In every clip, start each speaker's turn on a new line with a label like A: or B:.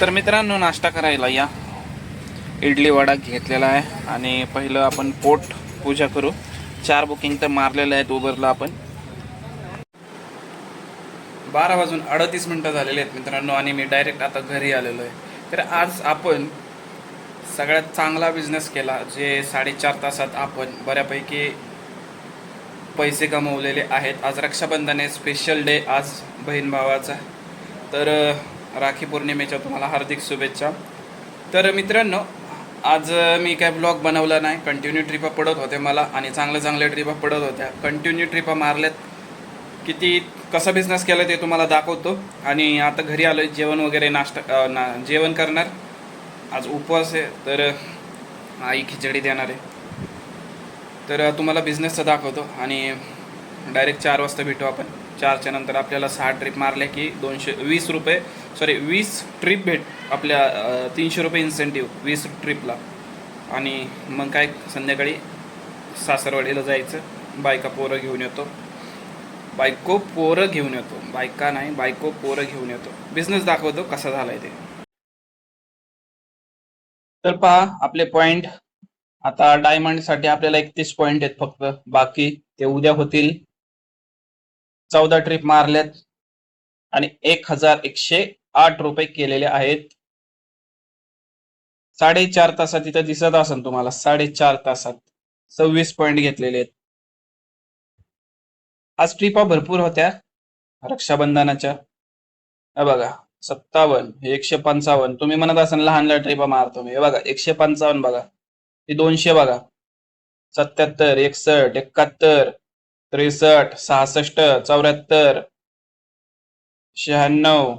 A: तर मित्रांनो नाश्ता करायला या. इडली वडा घेतलेला आहे. आणि पहिलं आपण पोट पूजा करू. चार बुकिंग तर मारलेलं आहेत उबरला आपण. बारा वाजून अडतीस मिनटं झालेले आहेत मित्रांनो आणि मी डायरेक्ट आता घरी आलेलो आहे. तर आज आपण सगळ्यात चांगला बिझनेस केला जे साडेचार तासात आपण बऱ्यापैकी पैसे कमवलेले आहेत. आज रक्षाबंधन आहे स्पेशल डे आज बहीण भावाचा. तर राखी पौर्णिमेच्या तुम्हाला हार्दिक शुभेच्छा. तर मित्रांनो आज मी काय ब्लॉग बनवला नाही. कंटिन्यू ट्रिपा पडत होते मला आणि चांगल्या चांगल्या ट्रिपा पडत होत्या. कंटिन्यू ट्रिपा मारल्यात. किती कसा बिझनेस केला ते तुम्हाला दाखवतो. आणि आता घरी आलो जेवण वगैरे नाश्ता ना जेवण करणार. आज उपवास आहे तर आई खिचडी देणार आहे. तर तुम्हाला बिझनेसचं दाखवतो आणि डायरेक्ट चार वाजता भेटू आपण. चारच्या नंतर आपल्याला सहा ट्रिप मारल्या की दोनशे वीस रुपये. सॉरी वीस ट्रिप भेट आपल्या तीनशे रुपये इन्सेंटिव्ह वीस ट्रिपला आणि मग काय संध्याकाळी सासरवाडीला जायचं. बायका पोरं घेऊन येतो. बायको पोरं घेऊन येतो. बायका नाही बायको पोरं घेऊन येतो. बिझनेस दाखवतो कसा झालाय ते. तर पहा आपले पॉइंट आता डायमंडसाठी आपल्याला एकतीस पॉइंट आहेत फक्त. बाकी ते उद्या होतील. चौदा ट्रिप मारल्यात. आणि एक हजार एकशे आठ रुपये केलेले आहेत. साडेचार तासात इथं दिसत असेल तुम्हाला. साडेचार तासात. सव्वीस पॉईंट घेतलेले आहेत. आज ट्रिपा भरपूर होत्या. रक्षाबंधनाच्या. बघा सत्तावन्न हे एकशे पंचावन्न तुम्ही म्हणत असाल लहान लहान ट्रिपा मारतो मी. बघा एकशे पंचावन्न बघा. हे दोनशे बघा. सत्याहत्तर एकसष्ट एकाहत्तर. त्रेसष्ट सहासष्ट चौऱ्याहत्तर शहाण्णव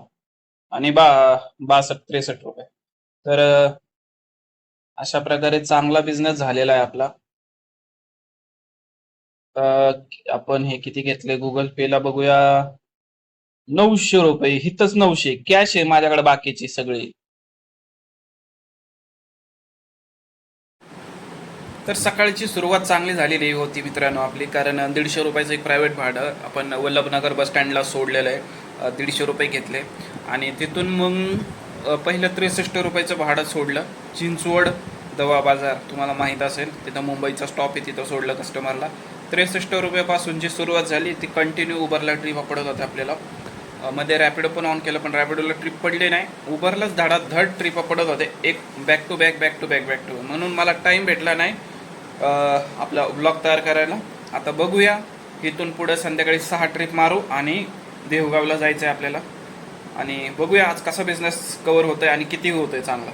A: आणि बा बासष्ट त्रेसष्ट रुपये. तर अशा प्रकारे चांगला बिझनेस झालेला आहे आपला. आपण हे किती घेतले? गुगल पे ला बघूया. नऊशे रुपये हिथच नऊशे. कॅश आहे माझ्याकडे बाकीची सगळी. तर सकाळची सुरुवात चांगली झालेली होती मित्रांनो आपली कारण दीडशे रुपयाचं एक प्रायव्हेट भाडं आपण वल्लभनगर बस स्टँडला सोडलेलं आहे. दीडशे रुपये घेतले. आणि तिथून मग पहिलं त्रेसष्ट रुपयाचं भाडं सोडलं. चिंचवड दवा बाजार तुम्हाला माहीत असेल तिथं मुंबईचा स्टॉप आहे तिथं सोडलं कस्टमरला त्रेसष्ट रुपयापासून जी सुरुवात झाली ती कंटिन्यू उबरला ट्रिप पडत होते आपल्याला. मध्ये रॅपिडो पण ऑन केलं पण रॅपिडोला ट्रिप पडली नाही. उबरलाच धडाधड धड ट्रिप पडत होते. एक back to back back to back back to म्हणून मला टाईम भेटला नाही. आपला ब्लॉग तयार करायला. आता बघूया. इथून पुढं संध्याकाळी सहा ट्रिप मारू आणि देवगावला जायचं आहे आपल्याला. आणि बघूया आज कसा बिझनेस कवर होतोय आणि किती होतोय चांगला.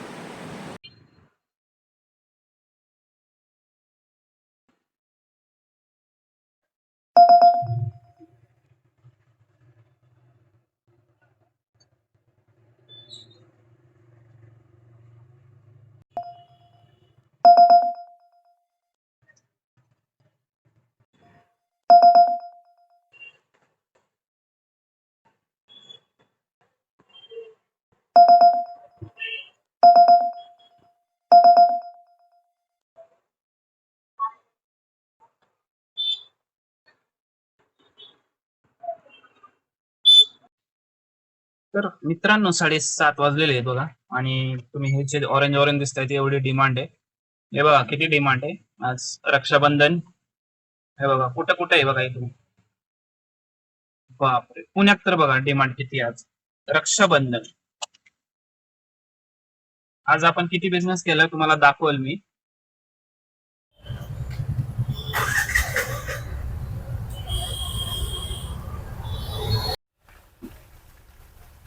A: तर मित्रांनो साडेसात वाजलेले आहेत बघा. आणि तुम्ही हे जे ऑरेंज ऑरेंज दिसत आहे एवढी डिमांड आहे. हे बघा किती डिमांड आहे. आज रक्षाबंधन. हे बघा कुठं कुठं आहे बघा इथून बापरे पुण्यात तर बघा डिमांड किती आहे आज. रक्षाबंधन. आज आपण किती बिझनेस केला तुम्हाला दाखवल मी.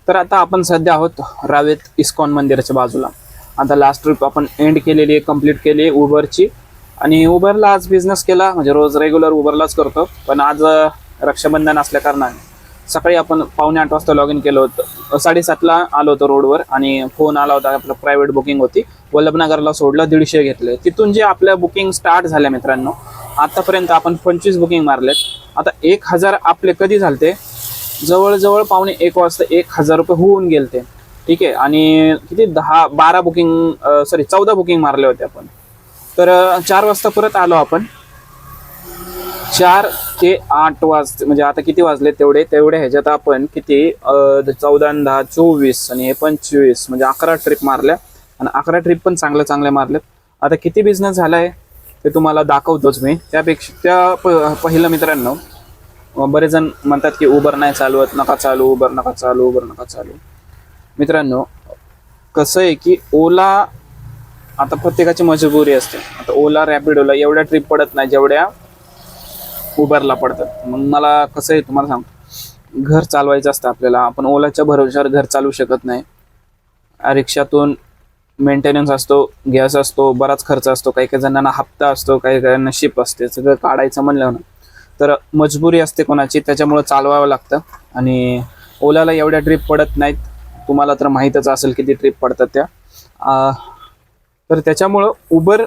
A: तर आता आपण सध्या आहोत रावेत इस्कॉन मंदिराच्या बाजूला. आता लास्ट ट्रिप आपण एंड केलेली आहे कंप्लीट केली आहे उबरची आणि उबरला आज बिझनेस केला म्हणजे रोज रेग्युलर उबरलाच करतो. पण आज रक्षाबंधन असल्या कारणाने. सकाळी आपण पावणे आठ वाजता लॉग इन केलं होतं. साडेसातला आलो होतो रोडवर आणि फोन आला होता आपलं प्रायव्हेट बुकिंग होती. वल्लभनगरला सोडलं दीडशे घेतले. तिथून जे आपल्या बुकिंग स्टार्ट झाल्या मित्रांनो आतापर्यंत आपण पंचवीस बुकिंग मारलेत. आता एक हजार आपले कधी झालते? जवळजवळ पावणे एक वाजता एक हजार रुपये होऊन गेलते. ठीक आहे? आणि किती? दहा बारा बुकिंग सॉरी चौदा बुकिंग मारले होते आपण. तर चार वाजता परत आलो आपण. चार ते आठ वाजते म्हणजे आता किती वाजले तेवढे? तेवढे ह्याच्यात आपण किती? चौदा दहा चोवीस आणि हे पंचवीस म्हणजे अकरा ट्रिप मारल्या. आणि अकरा ट्रिप पण चांगल्या चांगल्या मारल्यात. आता किती बिझनेस झालाय? ते तुम्हाला दाखवतोच मी. त्यापेक्षा त्या प- पहिलं मित्रांनो बरेच जण म्हणतात की उबर नाही चालवत नका चालू उबर नका चालू उबर नका चालू मित्रांनो कसं आहे की ओला आता प्रत्येकाची मजबुरी असते. आता ओला रॅपिडोला एवढ्या ट्रिप पडत नाही जेवढ्या उबरला पडतात. मग मला कसं आहे तुम्हाला सांग घर चालवायचं असतं आपल्याला. आपण ओलाच्या भरोशावर घर चालवू शकत नाही. रिक्षातून मेंटेनन्स असतो गॅस असतो बराच खर्च असतो. काही काही जणांना हप्ता असतो काही काहींना शिप असते. सगळं काढायचं म्हणलं ना तर मजबुरी असते कोणाची त्याच्यामुळं चालवावं लागतं. आणि ओलाला एवढ्या ट्रिप पडत नाहीत. तुम्हाला तर माहीतच असेल किती ट्रिप पडतात त्या. तर त्याच्यामुळं उबर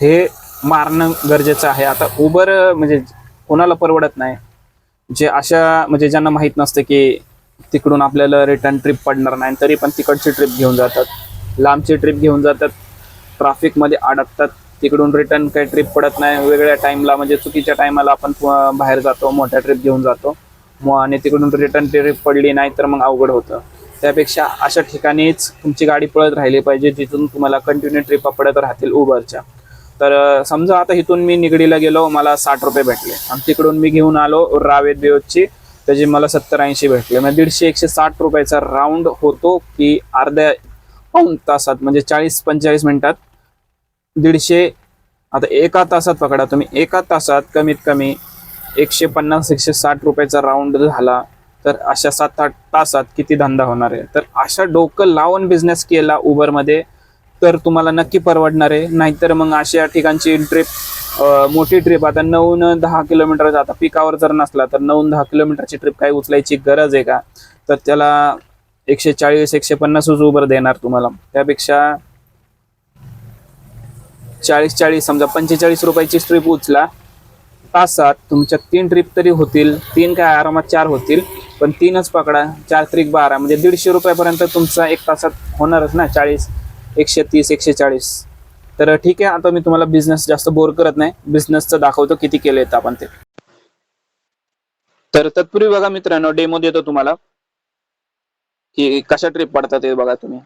A: हे मारणं गरजेचं आहे. आता उबर म्हणजे कोणाला परवडत नाही. जे अशा म्हणजे ज्यांना माहीत नसतं की तिकडून आपल्याला रिटर्न ट्रिप पडणार नाही तरी पण तिकडची ट्रिप घेऊन जातात. लांबची ट्रिप घेऊन जातात. ट्रॅफिकमध्ये अडकतात. तिकडून रिटर्न काही ट्रिप पडत नाही. वेगळ्या टाईमला म्हणजे चुकीच्या टायमाला आपण बाहेर जातो मोठ्या ट्रिप घेऊन जातो. मग आणि तिकडून रिटर्न ट्रिप पडली नाही तर मग अवघड होतं. त्यापेक्षा अशा ठिकाणीच तुमची गाडी पळत राहिली पाहिजे जिथून तुम्हाला कंटिन्यू ट्रिपा पडत राहतील उबरच्या तर समजा आता इथून मी निगडीला गेलो मला साठ रुपये भेटले. आणि तिकडून मी घेऊन आलो रावेत बियोची त्याचे मला सत्तर ऐंशी भेटले. म्हणजे दीडशे एकशे साठ रुपयाचा राऊंड होतो की अर्ध्या पाऊन तासात म्हणजे चाळीस पंचेचाळीस मिनिटात दीडशे आता एका तासात पकडा तुम्ही. एका तासात कमीत कमी एकशे पन्नास एकशे साठ रुपयाचा राऊंड झाला तर अशा सात आठ तासात किती धंदा होणार आहे? तर अशा डोकं लावून बिझनेस केला उबरमध्ये तर तुम्हाला नक्की परवडणार आहे. नाहीतर मग अशा ठिकाणची ट्रिप मोठी ट्रिप आता नऊ न दहा किलोमीटर आता पिकावर जर नसला तर नऊ दहा किलोमीटरची ट्रिप काही उचलायची गरज आहे का? तर त्याला एकशे चाळीस एकशे पन्नासच उबर देणार तुम्हाला. त्यापेक्षा चाळीस चाळीस समजा पंचेचाळीस रुपयाची ट्रिप उचला. तासात तुमच्या तीन ट्रिप तरी होतील. तीन काय आरामात चार होतील. पण तीनच पकडा. चार त्रिक बारा. म्हणजे दीडशे रुपयापर्यंत तुमचा एक तासात होणारच ना चाळीस? एकशे तीस एकशे चाळीस. तर ठीक आहे आता मी तुम्हाला बिझनेस जास्त बोर करत नाही. बिझनेसचं दाखवतो किती केले आपण ते. तर तत्पूर्वी बघा मित्रांनो डेमो देतो तुम्हाला. की कशा ट्रिप पडतात ते बघा तुम्ही.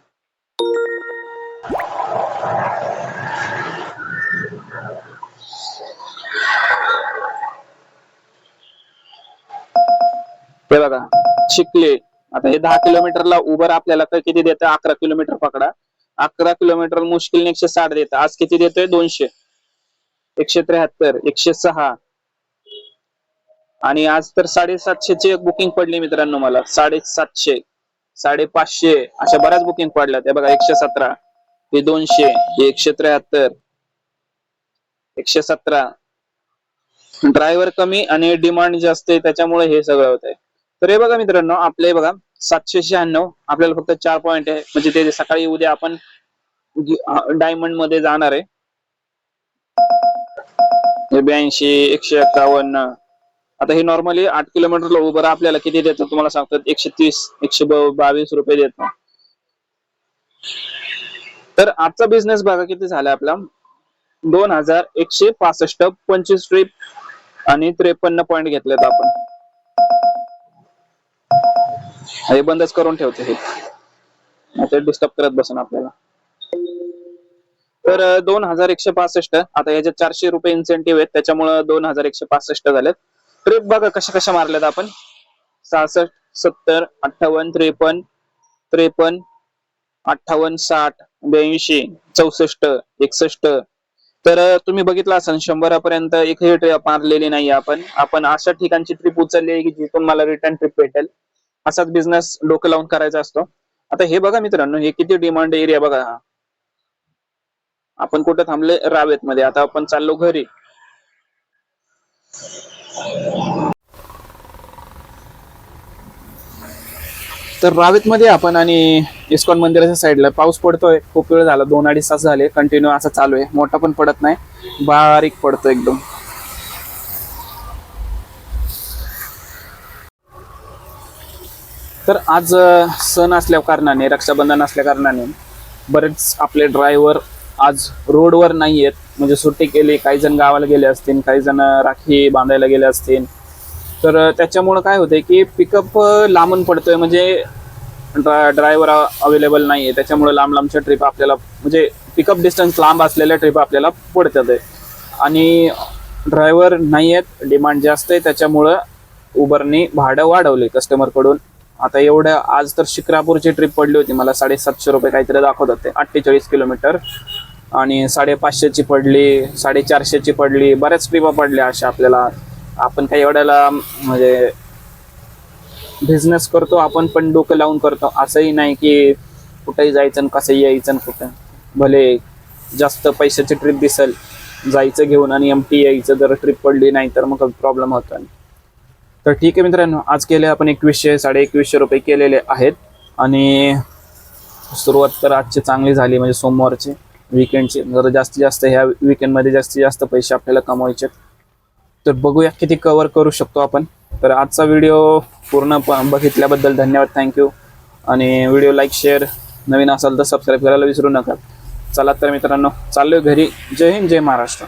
A: हे बघा चिखले. आता हे दहा किलोमीटरला उबर आपल्याला तर किती देतं? अकरा किलोमीटर पकडा. अकरा किलोमीटर मुश्किल एकशे साठ देत. आज किती देतोय? दोनशे. एकशे त्र्याहत्तर एकशे सहा. आणि आज तर साडेसातशेची एक बुकिंग पडली मित्रांनो मला. साडेसातशे साडेपाचशे अशा बऱ्याच बुकिंग पडल्या त्या बघा एकशे सतरा हे दोनशे हे एकशे त्र्याहत्तर एकशे सतरा. ड्रायव्हर कमी आणि डिमांड जास्त आहे त्याच्यामुळे हे सगळं होत आहे तर हे बघा मित्रांनो आपले बघा सातशे शहाण्णव आपल्याला फक्त चार पॉईंट आहे. म्हणजे ते सकाळी उद्या आपण डायमंडमध्ये जाणार आहे. ब्याऐंशी एकशे एक्कावन्न आता हे नॉर्मली आठ किलोमीटरला उभं आपल्याला. किती देतात तुम्हाला सांगतात? एकशे तीस एकशे बावीस रुपये देतो तर आजचा बिझनेस बघा किती झाला आपला. दोन हजार एकशे पासष्ट पंचवीस ट्रिप आणि त्रेपन्न पॉईंट घेतलेत आपण. हे बंदच करून ठेवते हे. ते डिस्टर्ब करत बसून आपल्याला. तर दोन हजार एकशे पासष्ट आता याच्यात चारशे रुपये इन्सेंटिव्ह आहेत त्याच्यामुळे दोन हजार एकशे पासष्ट झालेत. ट्रिप बघा कशा कशा मारल्यात आपण. सहासष्ट सत्तर अठ्ठावन्न त्रेपन्न त्रेपन्न अठ्ठावन्न साठ ब्याऐंशी चौसष्ट एकसष्ट. तर तुम्ही बघितलं असाल शंभरापर्यंत एकही ट्रिप मारलेली नाही आपण. आपण अशा ठिकाणची ट्रिप उचलली आहे की जिथून मला रिटर्न ट्रिप भेटेल. असाच बिझनेस डोकं लावून करायचा असतो. आता हे बघा मित्रांनो हे किती डिमांड एरिया बघा. हा आपण कुठे थांबले? रावेत मध्ये आता आपण चाललो घरी. तर रावेत मध्ये आपण आणि इस्कॉन मंदिराच्या साईडला पाऊस पडतोय. खूप वेळ झाला. दोन अडीच तास झाले. कंटिन्यू असं चालू आहे. मोठा पण पडत नाही. बारीक पडतो एकदम. तर आज सण असल्या कारणाने रक्षाबंधन असल्या कारणाने बरेच आपले ड्रायव्हर
B: आज रोडवर नाही आहेत म्हणजे सुट्टी केली काही जण गावाला गेले असतील काही जण राखी बांधायला गेले असतील. तर त्याच्यामुळं काय होतंय की पिकअप लांबून पडतोय. म्हणजे ड्रा ड्रायव्हर अवेलेबल नाही आहे त्याच्यामुळे लांब लांबच्या ट्रिप आपल्याला म्हणजे पिकअप डिस्टन्स लांब असलेल्या ट्रिप आपल्याला पडतात आहे आणि ड्रायव्हर नाही आहेत डिमांड जास्त आहे. त्याच्यामुळं उबरनी भाडं वाढवले कस्टमरकडून आता एवढ्या आज तर शिक्रापूरची ट्रिप पडली होती. मला साडेसातशे रुपये काहीतरी दाखवत होते. अठ्ठेचाळीस किलोमीटर आणि साडेपाचशेची पडली साडेचारशेची पडली. बऱ्याच ट्रिपा पडल्या अशा आपल्याला. आपण काही एवढ्याला म्हणजे बिझनेस करतो आपण पण डोकं लावून करतो. असंही नाही की कुठेही जायचं आणि कसंही यायचं आणि कुठं. भले जास्त पैशाची ट्रिप दिसेल जायचं घेऊन आणि एम टी यायचं. जर ट्रिप पडली नाही तर मग प्रॉब्लेम होतो. तर ठीक आहे मित्रांनो आज केले आपण एकवीसशे साडे एकवीसशे रुपये केलेले आहेत. आणि सुरुवात तर आजची चांगली झाली म्हणजे सोमवारची विकेंडची जर जास्तीत जास्त ह्या विकेंडमध्ये जास्तीत जास्त पैसे आपल्याला कमवायचे तर बघूया किती कवर करू शकतो आपण. तर आजचा व्हिडिओ पूर्ण प- बघितल्याबद्दल धन्यवाद थँक्यू आणि व्हिडिओ लाईक शेअर नवीन असाल तर सबस्क्राईब करायला विसरू नका. चला तर मित्रांनो चाललोय घरी. जय हिंद जय महाराष्ट्र.